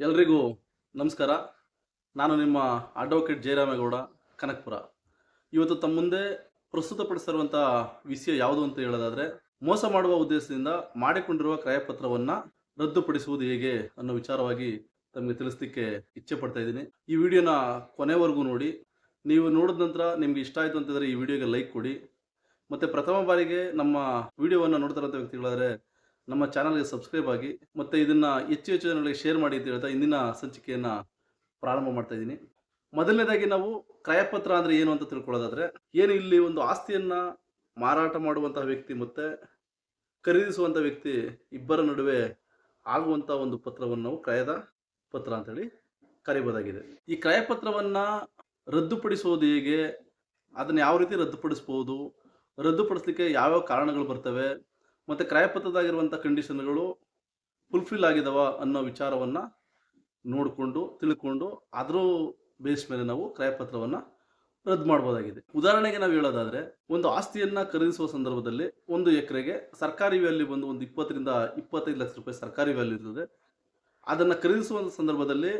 ಎಲ್ರಿಗೂ ನಮಸ್ಕಾರ. ನಾನು ನಿಮ್ಮ ಅಡ್ವೊಕೇಟ್ ಜಯರಾಮೇಗೌಡ, ಕನಕಪುರ. ಇವತ್ತು ತಮ್ಮ ಮುಂದೆ ಪ್ರಸ್ತುತಪಡಿಸಿರುವಂಥ ವಿಷಯ ಯಾವುದು ಅಂತ ಹೇಳೋದಾದರೆ, ಮೋಸ ಮಾಡುವ ಉದ್ದೇಶದಿಂದ ಮಾಡಿಕೊಂಡಿರುವ ಕ್ರಯಪತ್ರವನ್ನು ರದ್ದುಪಡಿಸುವುದು ಹೇಗೆ ಅನ್ನೋ ವಿಚಾರವಾಗಿ ತಮಗೆ ತಿಳಿಸ್ಲಿಕ್ಕೆ ಇಚ್ಛೆ ಪಡ್ತಾ ಇದ್ದೀನಿ. ಈ ವಿಡಿಯೋನ ಕೊನೆವರೆಗೂ ನೋಡಿ. ನೀವು ನೋಡಿದ ನಂತರ ನಿಮ್ಗೆ ಇಷ್ಟ ಆಯಿತು ಅಂತಂದರೆ ಈ ವಿಡಿಯೋಗೆ ಲೈಕ್ ಕೊಡಿ. ಮತ್ತು ಪ್ರಥಮ ಬಾರಿಗೆ ನಮ್ಮ ವಿಡಿಯೋವನ್ನು ನೋಡ್ತಾರಂಥ ವ್ಯಕ್ತಿಗಳಾದರೆ ನಮ್ಮ ಚಾನಲ್ಗೆ ಸಬ್ಸ್ಕ್ರೈಬ್ ಆಗಿ ಮತ್ತು ಇದನ್ನು ಹೆಚ್ಚು ಹೆಚ್ಚು ಜನಗಳಿಗೆ ಶೇರ್ ಮಾಡಿ ಅಂತ ಹೇಳ್ತಾ ಇಂದಿನ ಸಂಚಿಕೆಯನ್ನು ಪ್ರಾರಂಭ ಮಾಡ್ತಾ ಇದ್ದೀನಿ. ಮೊದಲನೇದಾಗಿ ನಾವು ಕ್ರಯಪತ್ರ ಅಂದರೆ ಏನು ಅಂತ ತಿಳ್ಕೊಳ್ಳೋದಾದರೆ, ಏನು ಇಲ್ಲಿ ಒಂದು ಆಸ್ತಿಯನ್ನು ಮಾರಾಟ ಮಾಡುವಂತಹ ವ್ಯಕ್ತಿ ಮತ್ತು ಖರೀದಿಸುವಂಥ ವ್ಯಕ್ತಿ ಇಬ್ಬರ ನಡುವೆ ಆಗುವಂಥ ಒಂದು ಪತ್ರವನ್ನು ನಾವು ಕ್ರಯದ ಪತ್ರ ಅಂತೇಳಿ ಕರೀಬೋದಾಗಿದೆ. ಈ ಕ್ರಯಪತ್ರವನ್ನು ರದ್ದುಪಡಿಸುವುದು ಹೇಗೆ, ಅದನ್ನು ಯಾವ ರೀತಿ ರದ್ದುಪಡಿಸ್ಬೋದು, ರದ್ದುಪಡಿಸ್ಲಿಕ್ಕೆ ಯಾವ್ಯಾವ ಕಾರಣಗಳು ಬರ್ತವೆ ಮತ್ತು ಕ್ರಯಪತ್ರದಾಗಿರುವಂಥ ಕಂಡೀಷನ್ಗಳು ಫುಲ್ಫಿಲ್ ಆಗಿದಾವ ಅನ್ನೋ ವಿಚಾರವನ್ನು ನೋಡಿಕೊಂಡು, ತಿಳ್ಕೊಂಡು ಅದರ ಬೇಸ್ ಮೇಲೆ ನಾವು ಕ್ರಯಪತ್ರವನ್ನು ರದ್ದು ಮಾಡ್ಬೋದಾಗಿದೆ. ಉದಾಹರಣೆಗೆ ನಾವು ಹೇಳೋದಾದರೆ, ಒಂದು ಆಸ್ತಿಯನ್ನು ಖರೀದಿಸುವ ಸಂದರ್ಭದಲ್ಲಿ ಒಂದು ಎಕರೆಗೆ ಸರ್ಕಾರಿ ವ್ಯಾಲ್ಯೂ ಬಂದು ಒಂದು ಇಪ್ಪತ್ತರಿಂದ ಇಪ್ಪತ್ತೈದು ಲಕ್ಷ ರೂಪಾಯಿ ಸರ್ಕಾರಿ ವ್ಯಾಲ್ಯೂ ಇರ್ತದೆ. ಅದನ್ನು ಖರೀದಿಸುವ ಸಂದರ್ಭದಲ್ಲಿ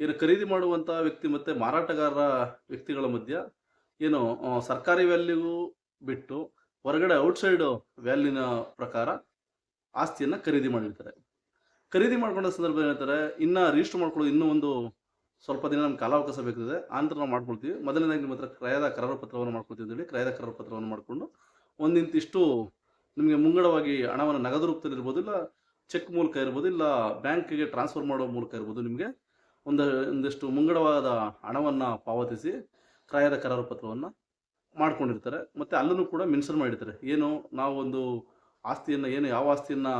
ಏನು ಖರೀದಿ ಮಾಡುವಂಥ ವ್ಯಕ್ತಿ ಮತ್ತು ಮಾರಾಟಗಾರರ ವ್ಯಕ್ತಿಗಳ ಮಧ್ಯ ಏನು ಸರ್ಕಾರಿ ವ್ಯಾಲ್ಯೂ ಬಿಟ್ಟು ಹೊರಗಡೆ ಔಟ್ಸೈಡ್ ವ್ಯಾಲ್ಯೂನ ಪ್ರಕಾರ ಆಸ್ತಿಯನ್ನು ಖರೀದಿ ಮಾಡಿರ್ತಾರೆ ಖರೀದಿ ಮಾಡ್ಕೊಂಡ ಸಂದರ್ಭ ಏನಂತಾರೆ ಇನ್ನೂ ರಿಜಿಸ್ಟರ್ ಮಾಡ್ಕೊಳ್ಳೋ ಇನ್ನೂ ಒಂದು ಸ್ವಲ್ಪ ದಿನ ನಮ್ಗೆ ಕಾಲಾವಕಾಶ ಬೇಕಿದೆ. ಆನಂತರ ನಾವು ಮಾಡ್ಕೊಳ್ತೀವಿ. ಮೊದಲನೇದಾಗಿ ನಿಮ್ಮ ಹತ್ರ ಕ್ರಯದ ಕರಾರು ಪತ್ರವನ್ನು ಮಾಡ್ಕೊಳ್ತಿದ್ದೀವಿ ಕ್ರಯದ ಕರಾರು ಪತ್ರವನ್ನು ಮಾಡಿಕೊಂಡು ಒಂದಿಂತಿಷ್ಟು ನಿಮಗೆ ಮುಂಗಡವಾಗಿ ಹಣವನ್ನು ನಗದು ರೂಪದಲ್ಲಿ ಇರ್ಬೋದು, ಇಲ್ಲ ಚೆಕ್ ಮೂಲಕ ಇರ್ಬೋದು, ಇಲ್ಲ ಬ್ಯಾಂಕಿಗೆ ಟ್ರಾನ್ಸ್ಫರ್ ಮಾಡೋ ಮೂಲಕ ಇರ್ಬೋದು, ನಿಮಗೆ ಒಂದು, ಒಂದಿಷ್ಟು ಮುಂಗಡವಾದ ಹಣವನ್ನು ಪಾವತಿಸಿ ಕ್ರಯದ ಕರಾರು ಪತ್ರವನ್ನು ಮಾಡ್ಕೊಂಡಿರ್ತಾರೆ. ಮತ್ತು ಅಲ್ಲೂ ಕೂಡ ಮೆನ್ಷನ್ ಮಾಡಿರ್ತಾರೆ. ಏನು ನಾವು ಒಂದು ಆಸ್ತಿಯನ್ನು ಏನು ಯಾವ ಆಸ್ತಿಯನ್ನು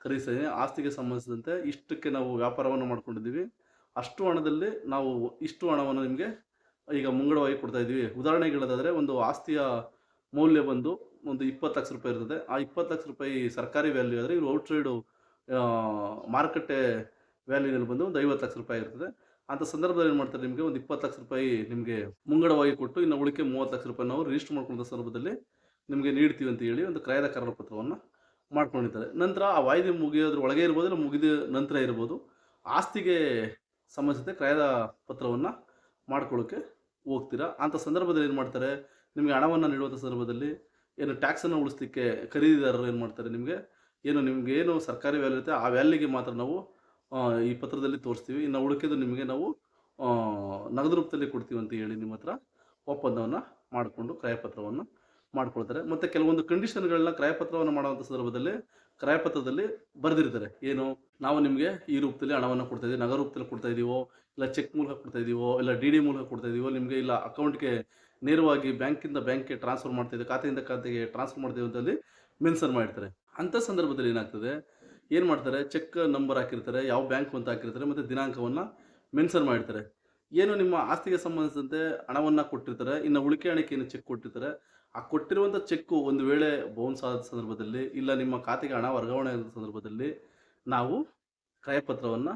ಖರೀದಿಸಿದೆ, ಆಸ್ತಿಗೆ ಸಂಬಂಧಿಸಿದಂತೆ ಇಷ್ಟಕ್ಕೆ ನಾವು ವ್ಯಾಪಾರವನ್ನು ಮಾಡ್ಕೊಂಡಿದ್ದೀವಿ. ಅಷ್ಟು ಹಣದಲ್ಲಿ ನಾವು ಇಷ್ಟು ಹಣವನ್ನು ನಿಮಗೆ ಈಗ ಮುಂಗಡವಾಗಿ ಕೊಡ್ತಾ ಇದ್ದೀವಿ. ಉದಾಹರಣೆಗೆ ಹೇಳೋದಾದರೆ ಒಂದು ಆಸ್ತಿಯ ಮೌಲ್ಯ ಬಂದು ಒಂದು ಇಪ್ಪತ್ತು ಲಕ್ಷ ರೂಪಾಯಿ ಇರ್ತದೆ. ಆ ಇಪ್ಪತ್ತು ಲಕ್ಷ ರೂಪಾಯಿ ಸರ್ಕಾರಿ ವ್ಯಾಲ್ಯೂ ಆದರೆ ಇವರು ಔಟ್ಸೈಡು ಮಾರುಕಟ್ಟೆ ವ್ಯಾಲ್ಯೂನಲ್ಲಿ ಬಂದು ಒಂದು ಐವತ್ತು ಲಕ್ಷ ರೂಪಾಯಿ ಇರ್ತದೆ. ಅಂಥ ಸಂದರ್ಭದಲ್ಲಿ ಏನು ಮಾಡ್ತಾರೆ ನಿಮಗೆ? ಒಂದು ಇಪ್ಪತ್ತು ಲಕ್ಷ ರೂಪಾಯಿ ನಿಮಗೆ ಮುಂಗಡವಾಗಿ ಕೊಟ್ಟು, ಇನ್ನು ಉಳಿಕೆ ಮೂವತ್ತು ಲಕ್ಷ ರೂಪಾಯಿ ನಾವು ರಿಜಿಸ್ಟರ್ ಮಾಡ್ಕೊಂಡ ಸಂದರ್ಭದಲ್ಲಿ ನಿಮಗೆ ನೀಡ್ತೀವಿ ಅಂತ ಹೇಳಿ ಒಂದು ಕ್ರಯದ ಕರಾರು ಪತ್ರವನ್ನು ಮಾಡ್ಕೊಂಡಿದ್ದಾರೆ. ನಂತರ ಆ ವಾಯ್ದೆ ಮುಗಿಯೋದ್ರ ಒಳಗೆ ಇರ್ಬೋದು, ಇಲ್ಲ ಮುಗಿದ ನಂತರ ಇರ್ಬೋದು, ಆಸ್ತಿಗೆ ಸಂಬಂಧಿಸಿದ ಕ್ರಯದ ಪತ್ರವನ್ನು ಮಾಡ್ಕೊಳ್ಳೋಕ್ಕೆ ಹೋಗ್ತೀರಾ? ಅಂಥ ಸಂದರ್ಭದಲ್ಲಿ ಏನು ಮಾಡ್ತಾರೆ? ನಿಮಗೆ ಹಣವನ್ನು ನೀಡುವಂಥ ಸಂದರ್ಭದಲ್ಲಿ ಏನು ಟ್ಯಾಕ್ಸನ್ನು ಉಳಿಸ್ಲಿಕ್ಕೆ ಖರೀದಿದಾರರು ಏನು ಮಾಡ್ತಾರೆ ನಿಮಗೆ? ಏನು ನಿಮಗೆ ಏನು ಸರ್ಕಾರಿ ವ್ಯಾಲ್ಯೂ ಇರುತ್ತೆ, ಆ ವ್ಯಾಲ್ಯೂಗೆ ಮಾತ್ರ ನಾವು ಈ ಪತ್ರದಲ್ಲಿ ತೋರಿಸ್ತೀವಿ. ಇನ್ನು ಉಳಿಕೆದು ನಿಮಗೆ ನಾವು ನಗದು ರೂಪದಲ್ಲಿ ಕೊಡ್ತೀವಿ ಅಂತ ಹೇಳಿ ನಿಮ್ಮ ಹತ್ರ ಒಪ್ಪಂದವನ್ನು ಮಾಡಿಕೊಂಡು ಕ್ರಯಪತ್ರವನ್ನು ಮಾಡ್ಕೊಳ್ತಾರೆ. ಮತ್ತು ಕೆಲವೊಂದು ಕಂಡೀಷನ್ಗಳನ್ನ ಕ್ರಯಪತ್ರವನ್ನು ಮಾಡುವಂಥ ಸಂದರ್ಭದಲ್ಲಿ ಕ್ರಯಪತ್ರದಲ್ಲಿ ಬರೆದಿರ್ತಾರೆ. ಏನು, ನಾವು ನಿಮಗೆ ಈ ರೂಪದಲ್ಲಿ ಹಣವನ್ನು ಕೊಡ್ತಾ ಇದ್ದೀವಿ ನಗರ ರೂಪದಲ್ಲಿ ಕೊಡ್ತಾ ಇದೀವೋ, ಇಲ್ಲ ಚೆಕ್ ಮೂಲಕ ಕೊಡ್ತಾ ಇದೀವೋ, ಇಲ್ಲ ಡಿ ಡಿ ಮೂಲಕ ಕೊಡ್ತಾ ಇದೀವೋ, ನಿಮಗೆ ಇಲ್ಲ ಅಕೌಂಟ್ಗೆ ನೇರವಾಗಿ ಬ್ಯಾಂಕಿಂದ ಬ್ಯಾಂಕ್ಗೆ ಟ್ರಾನ್ಸ್ಫರ್ ಮಾಡ್ತಾ ಇದ್ದೀವಿ ಖಾತೆಯಿಂದ ಖಾತೆಗೆ ಟ್ರಾನ್ಸ್ಫರ್ ಮಾಡ್ತೀವಿ ಅಂತಲ್ಲಿ ಮೆನ್ಷನ್ ಮಾಡಿರ್ತಾರೆ. ಅಂಥ ಸಂದರ್ಭದಲ್ಲಿ ಏನಾಗ್ತದೆ ಏನು ಮಾಡ್ತಾರೆ? ಚೆಕ್ ನಂಬರ್ ಹಾಕಿರ್ತಾರೆ, ಯಾವ ಬ್ಯಾಂಕ್ ಅಂತ ಹಾಕಿರ್ತಾರೆ, ಮತ್ತು ದಿನಾಂಕವನ್ನು ಮೆನ್ಷನ್ ಮಾಡಿರ್ತಾರೆ. ಏನು ನಿಮ್ಮ ಆಸ್ತಿಗೆ ಸಂಬಂಧಿಸಿದಂತೆ ಹಣವನ್ನು ಕೊಟ್ಟಿರ್ತಾರೆ, ಇನ್ನು ಉಳಿಕೆ ಹಣಕ್ಕೆ ಏನು ಚೆಕ್ ಕೊಟ್ಟಿರ್ತಾರೆ, ಆ ಕೊಟ್ಟಿರುವಂಥ ಚೆಕ್ಕು ಒಂದು ವೇಳೆ ಬೌನ್ಸ್ ಆದ ಸಂದರ್ಭದಲ್ಲಿ ಇಲ್ಲ ನಿಮ್ಮ ಖಾತೆಗೆ ಹಣ ವರ್ಗಾವಣೆ ಆದ ಸಂದರ್ಭದಲ್ಲಿ ನಾವು ಕ್ರಯಪತ್ರವನ್ನು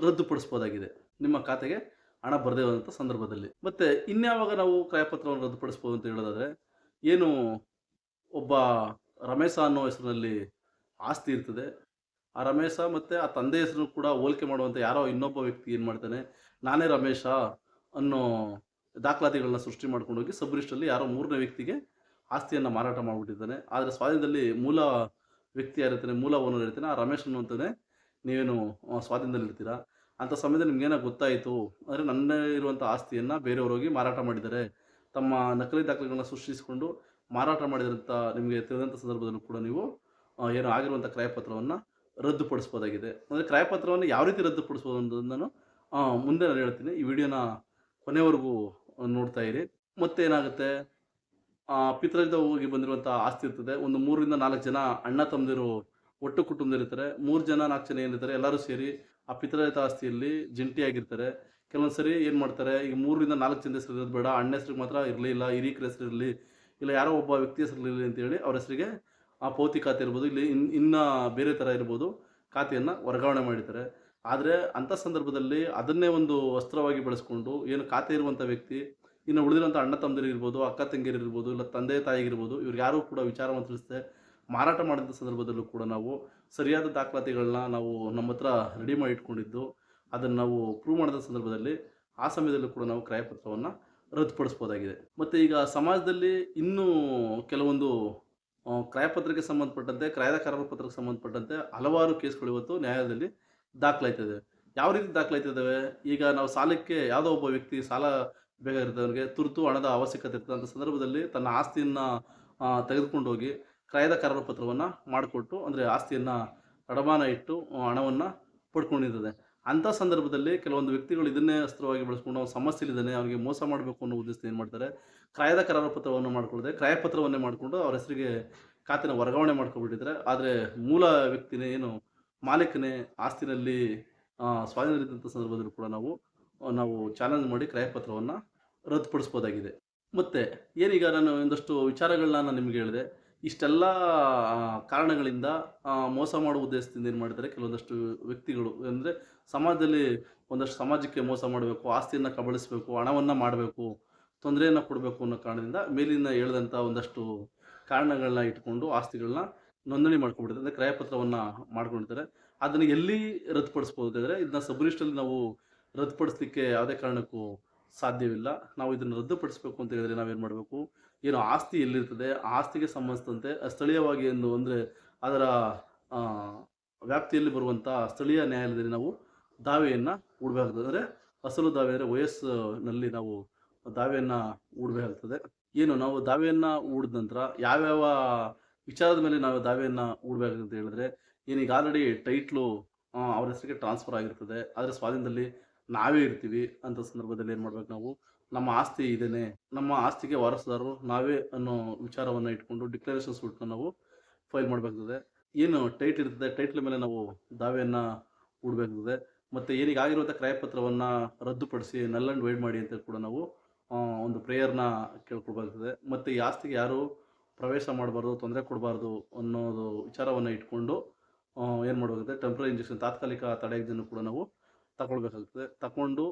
ರದ್ದುಪಡಿಸ್ಬೋದಾಗಿದೆ. ನಿಮ್ಮ ಖಾತೆಗೆ ಹಣ ಬರದೇ ಇರುವಂಥ ಸಂದರ್ಭದಲ್ಲಿ. ಮತ್ತು ಇನ್ಯಾವಾಗ ನಾವು ಕ್ರಯಪತ್ರವನ್ನು ರದ್ದುಪಡಿಸ್ಬೋದು ಅಂತ ಹೇಳೋದಾದರೆ, ಏನು ಒಬ್ಬ ರಮೇಶ ಅನ್ನೋ ಹೆಸರಿನಲ್ಲಿ ಆಸ್ತಿ ಇರ್ತದೆ ಆ ರಮೇಶ ಮತ್ತು ಆ ತಂದೆ ಹೆಸರು ಕೂಡ ಹೋಲಿಕೆ ಮಾಡುವಂಥ ಯಾರೋ ಇನ್ನೊಬ್ಬ ವ್ಯಕ್ತಿ ಏನು ಮಾಡ್ತಾನೆ, ನಾನೇ ರಮೇಶ ಅನ್ನೋ ದಾಖಲಾತಿಗಳನ್ನ ಸೃಷ್ಟಿ ಮಾಡ್ಕೊಂಡು ಹೋಗಿ ಸಬ್ರಿಸ್ಟ್ ರಿಜಿಸ್ಟ್ರಲ್ಲಿ ಯಾರೋ ಮೂರನೇ ವ್ಯಕ್ತಿಗೆ ಆಸ್ತಿಯನ್ನು ಮಾರಾಟ ಮಾಡಿಬಿಟ್ಟಿದ್ದಾನೆ. ಆದರೆ ಸ್ವಾಧೀನದಲ್ಲಿ ಮೂಲ ವ್ಯಕ್ತಿ ಯಾರಿರ್ತಾನೆ, ಮೂಲ ಓನರ್ ಇರ್ತಾನೆ ಆ ರಮೇಶ್ ಅನ್ನುವಂತಾನೆ ನೀವೇನು ಸ್ವಾಧೀನದಲ್ಲಿ ಇರ್ತೀರಾ? ಅಂಥ ಸಮಯದಲ್ಲಿ ನಿಮ್ಗೇನೋ ಗೊತ್ತಾಯಿತು ಅಂದರೆ ನನ್ನ ಇರುವಂಥ ಆಸ್ತಿಯನ್ನು ಬೇರೆಯವರು ಹೋಗಿ ಮಾರಾಟ ಮಾಡಿದ್ದಾರೆ. ತಮ್ಮ ನಕಲಿ ದಾಖಲೆಗಳನ್ನ ಸೃಷ್ಟಿಸಿಕೊಂಡು ಮಾರಾಟ ಮಾಡಿದಂಥ ನಿಮಗೆ ತಿಳಿದಂಥ ಸಂದರ್ಭದಲ್ಲೂ ಕೂಡ ನೀವು ಏನು ಆಗಿರುವಂಥ ಕ್ರಯಪತ್ರವನ್ನು ರದ್ದುಪಡಿಸ್ಬೋದಾಗಿದೆ. ಅಂದರೆ ಕ್ರಯಪತ್ರವನ್ನು ಯಾವ ರೀತಿ ರದ್ದುಪಡಿಸ್ಬೋದು ಅನ್ನೋದನ್ನು ನಾನು ಮುಂದೆ ನಾನು ಹೇಳ್ತೀನಿ. ಈ ವಿಡಿಯೋನ ಕೊನೆವರೆಗೂ ನೋಡ್ತಾ ಇರಿ. ಮತ್ತೇನಾಗುತ್ತೆ? ಪಿತ್ರದಿಂದ ಹೋಗಿ ಬಂದಿರುವಂಥ ಆಸ್ತಿ ಇರ್ತದೆ. ಒಂದು ಮೂರರಿಂದ ನಾಲ್ಕು ಜನ ಅಣ್ಣ ತಮ್ಮದಿರು ಒಟ್ಟು ಕುಟುಂಬದಲ್ಲಿರ್ತಾರೆ. ಮೂರು ಜನ, ನಾಲ್ಕು ಜನ ಏನಿರ್ತಾರೆ, ಎಲ್ಲರೂ ಸೇರಿ ಆ ಪಿತ್ರದಿತ ಆಸ್ತಿಯಲ್ಲಿ ಜಂಟಿಯಾಗಿರ್ತಾರೆ. ಕೆಲವೊಂದು ಸರಿ ಏನು ಮಾಡ್ತಾರೆ, ಈಗ ಮೂರರಿಂದ ನಾಲ್ಕು ಜನ ಹೆಸರು ಇರೋದು ಬೇಡ. ಅಣ್ಣ ಹೆಸರಿಗೆ ಮಾತ್ರ ಇರಲಿಲ್ಲ, ಹಿರೀಕರ ಹೆಸರು ಇರಲಿ, ಇಲ್ಲ ಯಾರೋ ಒಬ್ಬ ವ್ಯಕ್ತಿ ಹೆಸರು ಇರಲಿ ಅಂತೇಳಿ ಅವ್ರ ಹೆಸರಿಗೆ ಆ ಪೌತಿ ಖಾತೆ ಇರ್ಬೋದು, ಇಲ್ಲಿ ಇನ್, ಇನ್ನು ಬೇರೆ ಥರ ಇರ್ಬೋದು, ಖಾತೆಯನ್ನು ವರ್ಗಾವಣೆ ಮಾಡಿದ್ದಾರೆ. ಆದರೆ ಅಂಥ ಸಂದರ್ಭದಲ್ಲಿ ಅದನ್ನೇ ಒಂದು ವಸ್ತ್ರವಾಗಿ ಬಳಸ್ಕೊಂಡು ಏನು ಖಾತೆ ಇರುವಂಥ ವ್ಯಕ್ತಿ, ಇನ್ನು ಉಳಿದಿರುವಂಥ ಅಣ್ಣ ತಮ್ಮದಿರು ಇರ್ಬೋದು, ಅಕ್ಕ ತಂಗಿರಿರ್ಬೋದು ಇಲ್ಲ ತಂದೆ ತಾಯಿಗಿರ್ಬೋದು ಇವ್ರು ಯಾರೂ ಕೂಡ ವಿಚಾರವನ್ನು ತಿಳಿಸದೆ ಮಾರಾಟ ಮಾಡಿದ ಸಂದರ್ಭದಲ್ಲೂ ಕೂಡ ನಾವು ಸರಿಯಾದ ದಾಖಲಾತಿಗಳನ್ನ ನಾವು ನಮ್ಮ ಹತ್ರ ರೆಡಿ ಮಾಡಿ ಇಟ್ಕೊಂಡಿದ್ದು, ಅದನ್ನು ನಾವು ಪ್ರೂವ್ ಮಾಡಿದ ಸಂದರ್ಭದಲ್ಲಿ ಆ ಸಮಯದಲ್ಲೂ ಕೂಡ ನಾವು ಕ್ರಯಪತ್ರವನ್ನು ರದ್ದುಪಡಿಸ್ಬೋದಾಗಿದೆ. ಮತ್ತು ಈಗ ಸಮಾಜದಲ್ಲಿ ಇನ್ನೂ ಕೆಲವೊಂದು ಕ್ರಯಪತ್ರಕ್ಕೆ ಸಂಬಂಧಪಟ್ಟಂತೆ, ಕ್ರಯದ ಕರಾರು ಪತ್ರಕ್ಕೆ ಸಂಬಂಧಪಟ್ಟಂತೆ ಹಲವಾರು ಕೇಸ್ಗಳು ಇವತ್ತು ನ್ಯಾಯಾಲಯದಲ್ಲಿ ದಾಖಲಾಯ್ತದೆ ಯಾವ ರೀತಿ ದಾಖಲಾಯ್ತಿದ್ದಾವೆ ಈಗ ನಾವು ಸಾಲಕ್ಕೆ ಯಾವುದೋ ಒಬ್ಬ ವ್ಯಕ್ತಿ ಸಾಲ ಬೇಕಾಗಿರ್ತವನಿಗೆ ತುರ್ತು ಹಣದ ಅವಶ್ಯಕತೆ ಇರ್ತದೆ ಅಂತ ಸಂದರ್ಭದಲ್ಲಿ ತನ್ನ ಆಸ್ತಿಯನ್ನು ತೆಗೆದುಕೊಂಡು ಹೋಗಿ ಕ್ರಯದ ಕರಾರು ಪತ್ರವನ್ನು ಮಾಡಿಕೊಟ್ಟು, ಅಂದರೆ ಆಸ್ತಿಯನ್ನು ಅಡಮಾನ ಇಟ್ಟು ಹಣವನ್ನು ಪಡ್ಕೊಂಡಿರ್ತದೆ ಅಂಥ ಸಂದರ್ಭದಲ್ಲಿ ಕೆಲವೊಂದು ವ್ಯಕ್ತಿಗಳು ಇದನ್ನೇ ಅಸ್ತ್ರವಾಗಿ ಬಳಸ್ಕೊಂಡು ಅವ್ನು ಸಮಸ್ಯೆಲಿದ್ದಾನೆ, ಅವನಿಗೆ ಮೋಸ ಮಾಡಬೇಕು ಅನ್ನೋ ಉದ್ದೇಶದಿಂದ ಏನು ಮಾಡ್ತಾರೆ? ಕ್ರಾಯದ ಕರಾರು ಪತ್ರವನ್ನು ಮಾಡಿಕೊಳ್ಳದೆ, ಕ್ರಾಯ ಪತ್ರವನ್ನೇ ಮಾಡಿಕೊಂಡು ಅವ್ರ ಹೆಸರಿಗೆ ಖಾತೆನ ವರ್ಗಾವಣೆ ಮಾಡ್ಕೊಬಿಟ್ಟಿದ್ದಾರೆ. ಆದರೆ ಮೂಲ ವ್ಯಕ್ತಿನೇ ಏನು ಮಾಲೀಕನೇ, ಆಸ್ತಿನಲ್ಲಿ ಸ್ವಾಧೀನ ಸ್ವಾಧೀನರಿದ್ದಂಥ ಸಂದರ್ಭದಲ್ಲೂ ಕೂಡ ನಾವು ನಾವು ಚಾಲೆಂಜ್ ಮಾಡಿ ಕ್ರಾಯಪತ್ರವನ್ನು ರದ್ದುಪಡಿಸ್ಬೋದಾಗಿದೆ. ಮತ್ತು, ಏನೀಗ ನಾನು ಒಂದಷ್ಟು ವಿಚಾರಗಳನ್ನ ನಾನು ನಿಮಗೆ ಹೇಳಿದೆ. ಇಷ್ಟೆಲ್ಲ ಕಾರಣಗಳಿಂದ ಮೋಸ ಮಾಡುವ ಉದ್ದೇಶದಿಂದ ಏನು ಮಾಡಿದ್ದಾರೆ? ಕೆಲವೊಂದಷ್ಟು ವ್ಯಕ್ತಿಗಳು. ಅಂದರೆ ಸಮಾಜದಲ್ಲಿ ಒಂದಷ್ಟು ಸಮಾಜಕ್ಕೆ ಮೋಸ ಮಾಡಬೇಕು, ಆಸ್ತಿಯನ್ನು ಕಬಳಿಸಬೇಕು, ಹಣವನ್ನು ಮಾಡಬೇಕು, ತೊಂದರೆಯನ್ನು ಕೊಡಬೇಕು ಅನ್ನೋ ಕಾರಣದಿಂದ ಮೇಲಿನ ಹೇಳಿದಂಥ ಒಂದಷ್ಟು ಕಾರಣಗಳನ್ನ ಇಟ್ಕೊಂಡು ಆಸ್ತಿಗಳನ್ನ ನೋಂದಣಿ ಮಾಡ್ಕೊಂಡ್ಬಿಡ್ತಾರೆ ಅಂದರೆ ಕ್ರಯಪತ್ರವನ್ನು ಮಾಡ್ಕೊಂಡಿರ್ತಾರೆ ಅದನ್ನು ಎಲ್ಲಿ ರದ್ದುಪಡಿಸ್ಬೋದು ಅಂದರೆ ಇದನ್ನ ಸಬ್ರಿಸ್ಟಲ್ಲಿ ನಾವು ರದ್ದುಪಡಿಸ್ಲಿಕ್ಕೆ ಯಾವುದೇ ಕಾರಣಕ್ಕೂ ಸಾಧ್ಯವಿಲ್ಲ. ನಾವು ಇದನ್ನು ರದ್ದುಪಡಿಸಬೇಕು ಅಂತ ಹೇಳಿದ್ರೆ ನಾವೇನು ಮಾಡಬೇಕು? ಏನು ಆಸ್ತಿ ಎಲ್ಲಿರ್ತದೆ, ಆಸ್ತಿಗೆ ಸಂಬಂಧಿಸಿದಂತೆ ಸ್ಥಳೀಯವಾಗಿ ಎಂದು ಅಂದರೆ ಅದರ ವ್ಯಾಪ್ತಿಯಲ್ಲಿ ಬರುವಂಥ ಸ್ಥಳೀಯ ನ್ಯಾಯಾಲಯದಲ್ಲಿ ನಾವು ದಾವೆಯನ್ನು ಹೂಡಬೇಕಾಗ್ತದೆ. ಅಂದರೆ ಅಸಲು ದಾವೆ ಅಂದರೆ ವಯಸ್ಸಿನಲ್ಲಿ ನಾವು ದಾವೆಯನ್ನು ಹೂಡಬೇಕಾಗ್ತದೆ. ಏನು, ನಾವು ದಾವೆಯನ್ನು ಹೂಡಿದ ನಂತರ ಯಾವ್ಯಾವ ವಿಚಾರದ ಮೇಲೆ ನಾವು ದಾವೆಯನ್ನು ಹೂಡಬೇಕಂತ ಹೇಳಿದ್ರೆ, ಏನೀಗ ಆಲ್ರೆಡಿ ಟೈಟ್ಲು ಅವರ ಹೆಸರಿಗೆ ಟ್ರಾನ್ಸ್ಫರ್ ಆಗಿರ್ತದೆ. ಆದರೆ ಸ್ವಾಧೀನದಲ್ಲಿ ನಾವೇ ಇರ್ತೀವಿ ಅಂತ ಸಂದರ್ಭದಲ್ಲಿ ಏನು ಮಾಡ್ಬೇಕು ನಾವು? ನಮ್ಮ ಆಸ್ತಿ ಇದೇನೆ. ನಮ್ಮ ಆಸ್ತಿಗೆ ವಾರಸುದಾರರು ನಾವೇ ಅನ್ನೋ ವಿಚಾರವನ್ನು ಇಟ್ಕೊಂಡು ಡಿಕ್ಲರೇಷನ್ ಬಿಟ್ಟು ನಾವು ಫೈಲ್ ಮಾಡಬೇಕಾಗ್ತದೆ. ಏನು ಟೈಟ್ ಇರ್ತದೆ ಟೈಟ್ಲ್ ಮೇಲೆ ನಾವು ದಾವೆಯನ್ನು ಹೂಡಬೇಕಾಗ್ತದೆ. ಮತ್ತು ಏನಿಗೆ ಆಗಿರುವಂಥ ಕ್ರಯಪತ್ರವನ್ನು ರದ್ದುಪಡಿಸಿ ನಲ್ ಆ್ಯಂಡ್ ವೈಡ್ ಮಾಡಿ ಅಂತ ಕೂಡ ನಾವು ಒಂದು ಪ್ರೇಯರ್ನ ಕೇಳ್ಕೊಳ್ಬೇಕಾಗ್ತದೆ. ಮತ್ತು ಈ ಆಸ್ತಿಗೆ ಯಾರು ಪ್ರವೇಶ ಮಾಡಬಾರ್ದು, ತೊಂದರೆ ಕೊಡಬಾರ್ದು ಅನ್ನೋದು ವಿಚಾರವನ್ನು ಇಟ್ಕೊಂಡು ಏನು ಮಾಡಬೇಕಾಗುತ್ತೆ ಟೆಂಪ್ರರಿ ಇಂಜೆಕ್ಷನ್ ತಾತ್ಕಾಲಿಕ ತಡೆಯನ್ನು ಕೂಡ ನಾವು ತಗೊಳ್ಬೇಕಾಗ್ತದೆ ತಗೊಂಡು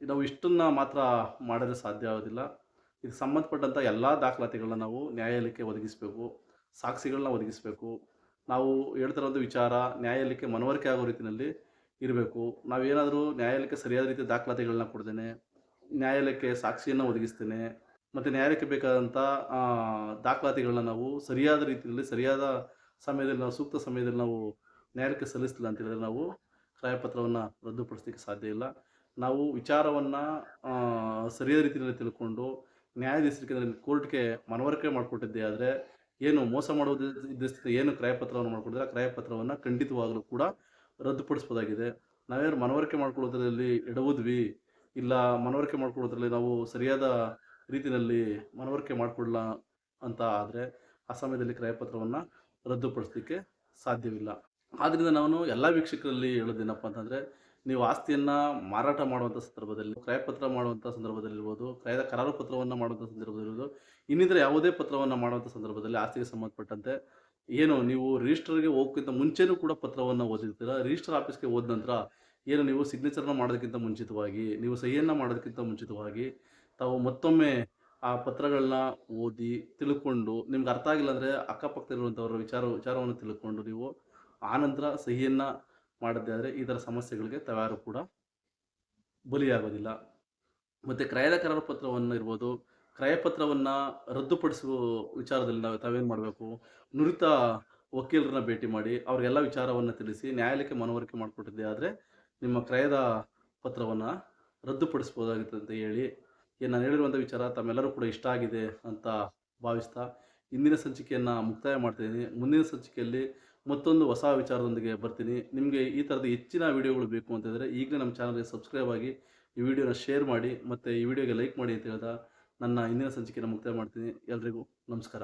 ನಾವು ಇಷ್ಟನ್ನ ಮಾತ್ರ ಮಾಡಿದ್ರೆ ಸಾಧ್ಯ ಆಗೋದಿಲ್ಲ. ಇದಕ್ಕೆ ಸಂಬಂಧಪಟ್ಟಂಥ ಎಲ್ಲ ದಾಖಲಾತಿಗಳನ್ನ ನಾವು ನ್ಯಾಯಾಲಯಕ್ಕೆ ಒದಗಿಸಬೇಕು. ಸಾಕ್ಷಿಗಳನ್ನ ಒದಗಿಸಬೇಕು. ನಾವು ಹೇಳ್ತಿರೋದು ವಿಚಾರ ನ್ಯಾಯಾಲಯಕ್ಕೆ ಮನವರಿಕೆ ಆಗೋ ರೀತಿಯಲ್ಲಿ ಇರಬೇಕು. ನಾವೇನಾದರೂ ನ್ಯಾಯಾಲಯಕ್ಕೆ ಸರಿಯಾದ ರೀತಿಯ ದಾಖಲಾತಿಗಳನ್ನ ಕೊಡ್ತೇನೆ, ನ್ಯಾಯಾಲಯಕ್ಕೆ ಸಾಕ್ಷಿಯನ್ನು ಒದಗಿಸ್ತೇನೆ, ಮತ್ತು ನ್ಯಾಯಾಲಯಕ್ಕೆ ಬೇಕಾದಂಥ ದಾಖಲಾತಿಗಳನ್ನ ನಾವು ಸರಿಯಾದ ರೀತಿಯಲ್ಲಿ, ಸರಿಯಾದ ಸಮಯದಲ್ಲಿ, ನಾವು ಸೂಕ್ತ ಸಮಯದಲ್ಲಿ ನಾವು ನ್ಯಾಯಾಲಯಕ್ಕೆ ಸಲ್ಲಿಸ್ತಿಲ್ಲ ಅಂತ ಹೇಳಿದ್ರೆ ನಾವು ಕ್ರಯಪತ್ರವನ್ನು ರದ್ದುಪಡಿಸಲಿಕ್ಕೆ ಸಾಧ್ಯ ಇಲ್ಲ. ನಾವು ವಿಚಾರವನ್ನು ಸರಿಯಾದ ರೀತಿಯಲ್ಲಿ ತಿಳ್ಕೊಂಡು ನ್ಯಾಯಾಧೀಶರಿಗೆ ಕೋರ್ಟ್ಗೆ ಮನವರಿಕೆ ಮಾಡಿಕೊಟ್ಟಿದ್ದೆ ಆದರೆ ಏನು ಮೋಸ ಮಾಡುವುದು ಇದ್ದ ಏನು ಕ್ರಯಪತ್ರವನ್ನು ಮಾಡಿಕೊಟ್ಟಿದ್ರೆ ಆ ಕ್ರಯಪತ್ರವನ್ನು ಖಂಡಿತವಾಗಲೂ ಕೂಡ ರದ್ದುಪಡಿಸ್ಬೋದಾಗಿದೆ. ನಾವೇನು ಮನವರಿಕೆ ಮಾಡ್ಕೊಳ್ಳೋದ್ರಲ್ಲಿ ಎಡವುದ್ವಿ, ಇಲ್ಲ ಮನವರಿಕೆ ಮಾಡ್ಕೊಳ್ಳೋದ್ರಲ್ಲಿ ನಾವು ಸರಿಯಾದ ರೀತಿಯಲ್ಲಿ ಮನವರಿಕೆ ಮಾಡಿಕೊಳ್ಳ ಅಂತ ಆದರೆ ಆ ಸಮಯದಲ್ಲಿ ಕ್ರಯಪತ್ರವನ್ನು ರದ್ದುಪಡಿಸಲಿಕ್ಕೆ ಸಾಧ್ಯವಿಲ್ಲ. ಆದ್ದರಿಂದ ನಾನು ಎಲ್ಲ ವೀಕ್ಷಕರಲ್ಲಿ ಹೇಳೋದೇನಪ್ಪ ಅಂತಂದರೆ, ನೀವು ಆಸ್ತಿಯನ್ನು ಮಾರಾಟ ಮಾಡುವಂಥ ಸಂದರ್ಭದಲ್ಲಿ, ಕ್ರಯಪತ್ರ ಮಾಡುವಂಥ ಸಂದರ್ಭದಲ್ಲಿರ್ಬೋದು ಕ್ರಯದ ಕರಾರು ಪತ್ರವನ್ನು ಮಾಡುವಂಥ ಸಂದರ್ಭದಲ್ಲಿರ್ಬೋದು ಇನ್ನಿದ್ರೆ ಯಾವುದೇ ಪತ್ರವನ್ನು ಮಾಡುವಂಥ ಸಂದರ್ಭದಲ್ಲಿ ಆಸ್ತಿಗೆ ಸಂಬಂಧಪಟ್ಟಂತೆ ಏನು ನೀವು ರಿಜಿಸ್ಟರ್ಗೆ ಹೋಗೋಕ್ಕಿಂತ ಮುಂಚೆನೂ ಕೂಡ ಪತ್ರವನ್ನು ಓದಿರ್ತೀರ? ರಿಜಿಸ್ಟರ್ ಆಫೀಸ್ಗೆ ಹೋದ ನಂತರ ಏನು ನೀವು ಸಿಗ್ನೇಚರ್ನ ಮಾಡೋದಕ್ಕಿಂತ ಮುಂಚಿತವಾಗಿ, ನೀವು ಸಹಿಯನ್ನು ಮಾಡೋದಕ್ಕಿಂತ ಮುಂಚಿತವಾಗಿ, ತಾವು ಮತ್ತೊಮ್ಮೆ ಆ ಪತ್ರಗಳನ್ನ ಓದಿ ತಿಳ್ಕೊಂಡು, ನಿಮ್ಗೆ ಅರ್ಥ ಆಗಿಲ್ಲ ಅಂದರೆ ಅಕ್ಕಪಕ್ಕದಲ್ಲಿರುವಂಥವ್ರ ವಿಚಾರ, ವಿಚಾರವನ್ನು ತಿಳ್ಕೊಂಡು ನೀವು ಆನಂತರ ಸಹಿಯನ್ನು ಮಾಡದೇ ಆದರೆ ಈ ಥರ ಸಮಸ್ಯೆಗಳಿಗೆ ತಯಾರು ಕೂಡ ಬಲಿಯಾಗೋದಿಲ್ಲ. ಮತ್ತು ಕ್ರಯದ ಕರಾರು ಪತ್ರವನ್ನು ಇರ್ಬೋದು ಕ್ರಯಪತ್ರವನ್ನು ರದ್ದುಪಡಿಸುವ ವಿಚಾರದಲ್ಲಿ ನಾವು ತಾವೇನು ಮಾಡಬೇಕು? ನುರಿತ ವಕೀಲರನ್ನ ಭೇಟಿ ಮಾಡಿ ಅವರಿಗೆಲ್ಲ ವಿಚಾರವನ್ನು ತಿಳಿಸಿ ನ್ಯಾಯಾಲಯಕ್ಕೆ ಮನವರಿಕೆ ಮಾಡಿಕೊಟ್ಟಿದ್ದೆ ಆದರೆ ನಿಮ್ಮ ಕ್ರಯದ ಪತ್ರವನ್ನು ರದ್ದುಪಡಿಸ್ಬೋದಾಗಿತ್ತು ಅಂತ ಹೇಳಿ ನಾನು ಹೇಳಿರುವಂಥ ವಿಚಾರ ತಮ್ಮೆಲ್ಲರೂ ಕೂಡ ಇಷ್ಟ ಆಗಿದೆ ಅಂತ ಭಾವಿಸ್ತಾ ಇಂದಿನ ಸಂಚಿಕೆಯನ್ನು ಮುಕ್ತಾಯ ಮಾಡ್ತಿದ್ದೀನಿ ಮುಂದಿನ ಸಂಚಿಕೆಯಲ್ಲಿ ಮತ್ತೊಂದು ಹೊಸ ವಿಚಾರದೊಂದಿಗೆ ಬರ್ತೀನಿ. ನಿಮಗೆ ಈ ಥರದ ಹೆಚ್ಚಿನ ವಿಡಿಯೋಗಳು ಬೇಕು ಅಂತಂದರೆ ಈಗಲೇ ನಮ್ಮ ಚಾನಲ್ಗೆ ಸಬ್ಸ್ಕ್ರೈಬ್ ಆಗಿ ಈ ವಿಡಿಯೋನ ಶೇರ್ ಮಾಡಿ, ಮತ್ತು ಈ ವಿಡಿಯೋಗೆ ಲೈಕ್ ಮಾಡಿ ಅಂತ ಹೇಳ್ದ ನನ್ನ ಇಂದಿನ ಸಂಚಿಕೆಯನ್ನು ಮುಕ್ತಾಯ ಮಾಡ್ತೀನಿ. ಎಲ್ರಿಗೂ ನಮಸ್ಕಾರ.